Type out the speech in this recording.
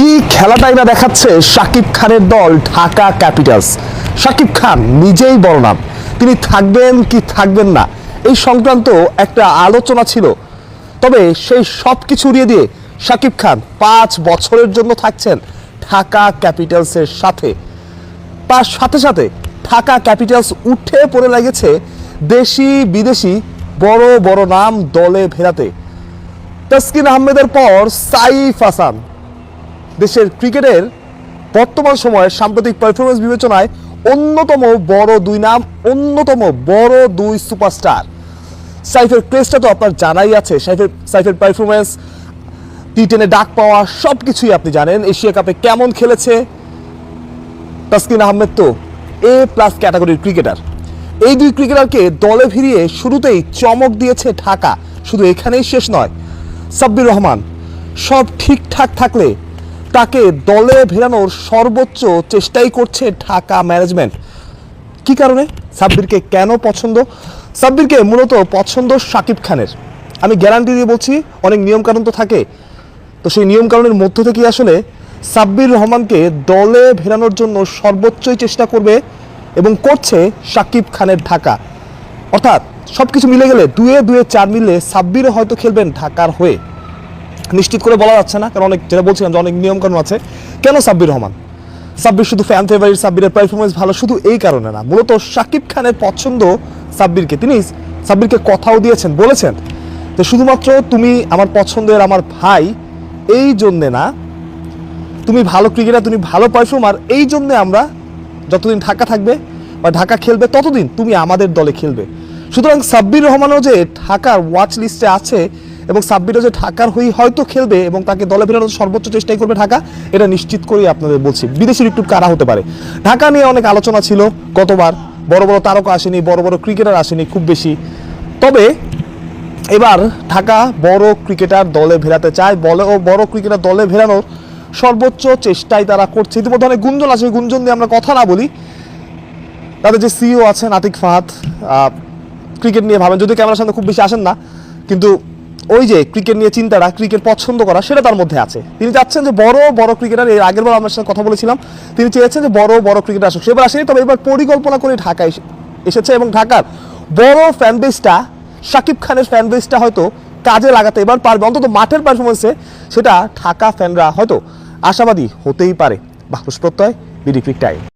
কি খেলাটাই না দেখাচ্ছে শাকিব খানের দল ঢাকা ক্যাপিটালস? শাকিব খান নিজেই বলনাম তিনি থাকবেন কি থাকবেন না, এই সংক্রান্ত একটা আলোচনা ছিল। তবে সেই সব কিছু উড়িয়ে দিয়ে শাকিব খান পাঁচ বছরের জন্য থাকছেন ঢাকা ক্যাপিটালসের সাথে। তার সাথে সাথে ঢাকা ক্যাপিটালস উঠে পড়ে লেগেছে দেশি বিদেশি বড় বড় নাম দলে ভেরাতে। তাসকিন আহমেদের পর সাইফ হাসান দেশের ক্রিকেটের বর্তমান সময়ে সাম্প্রতিক পারফরমেন্স বিবেচনায় অন্যতম বড় দুই নাম, অন্যতম বড় দুই সুপারস্টার সাইফের ক্রেজটা তো আপনার জানাই আছে। সাইফের সাইফের পারফরমেন্স টি টেনে ডাক পাওয়া সব কিছুই আপনি জানেন। এশিয়া কাপে কেমন খেলেছে? তাসকিন আহমেদ তো এ প্লাস ক্যাটাগরির ক্রিকেটার এই দুই ক্রিকেটারকে দলে ফিরিয়ে শুরুতেই চমক দিয়েছে ঢাকা। শুধু এখানেই শেষ নয়, সাব্বির রহমান, সব ঠিকঠাক থাকলে তাকে দলে ভেরানোর সর্বোচ্চ চেষ্টাই করছে ঢাকা ম্যানেজমেন্ট। কি কারণে? সাব্বিরকে কেন পছন্দ? সাব্বিরকে মূলত পছন্দ সাকিব খানের। আমি গ্যারান্টি দিয়ে বলছি, অনেক নিয়মকানুন তো থাকে। তো সেই নিয়মকানুনের মধ্য থেকে আসলে সাব্বির রহমানকে দলে ভেরানোর জন্য সর্বোচ্চই চেষ্টা করবে এবং করছে সাকিব খানের ঢাকা। অর্থাৎ সব কিছু মিলে গেলে দুয়ে দুয়ে চার মিলে সাব্বিরও হয়তো খেলবেন ঢাকার হয়ে। নিশ্চিত করে বলা যাচ্ছে না, কারণ অনেক যেটা বলছিলাম যে অনেক নিয়মকানুন আছে। কেন সাব্বির রহমান? সাব্বির শুধু ফ্যান ফেভারিট সাব্বিরের পারফরমেন্স ভালো, শুধু এই কারণে না। মূলত শাকিব খানের পছন্দ সাব্বিরকে। তিনি সাব্বিরকে কথাও দিয়েছেন, বলেছেন যে শুধুমাত্র তুমি আমার পছন্দের আমার ভাই, এই জন্যে না, তুমি ভালো ক্রিকেটার তুমি ভালো পারফর্মার এই জন্যে আমরা যতদিন ঢাকা থাকবে বা ঢাকা খেলবে, ততদিন তুমি আমাদের দলে খেলবে। সুতরাং সাব্বির রহমানও যে ঢাকার ওয়াচ লিস্টে আছে এবং সাব্বিরও যে ঢাকার হয়ে হয়তো খেলবে এবং তাকে দলে ফেরানোর সর্বোচ্চ চেষ্টাই করবে ঢাকা, এটা নিশ্চিত করেই আপনাদের বলছি। বিদেশি রিক্রুট কারা হতে পারে? ঢাকা নিয়ে অনেক আলোচনা ছিল গতবার। বড় বড় তারকা আসেনি, বড় বড় ক্রিকেটার আসেনি খুব বেশি। তবে এবার ঢাকা বড় ক্রিকেটার দলে ভেরাতে চায়, বলে ও বড় ক্রিকেটার দলে ভেরানোর সর্বোচ্চ চেষ্টাই তারা করছে। ইতিমধ্যে অনেক গুঞ্জন আছে গুঞ্জন দিয়ে আমরা কথা না বলি। তাদের যে সিইও আছেন আতিক ফাহাদ ক্রিকেট নিয়ে ভাবেন যদি ক্যামেরার সামনে খুব বেশি আসেন না, কিন্তু ওই যে ক্রিকেট নিয়ে চিন্তাটা ক্রিকেট পছন্দ করা, সেটা তার মধ্যে আছে। তিনি চাচ্ছেন যে বড় বড় ক্রিকেটার এর আগের বার আমার সাথে কথা বলেছিলাম, তিনি চেয়েছেন যে বড় বড় ক্রিকেটার আসুক। সেবার আসেনি, তবে এবার পরিকল্পনা করে ঢাকায় এসেছে এবং ঢাকার বড় ফ্যান বেসটা শাকিব খানের ফ্যান বেসটা হয়তো কাজে লাগাতে এবার পারবে। অন্তত মাঠের পারফরমেন্সে সেটা ঢাকা ফ্যানরা হয়তো আশাবাদী হতেই পারে। বাহুস প্রত্যয় বিডি ক্রিক টাইম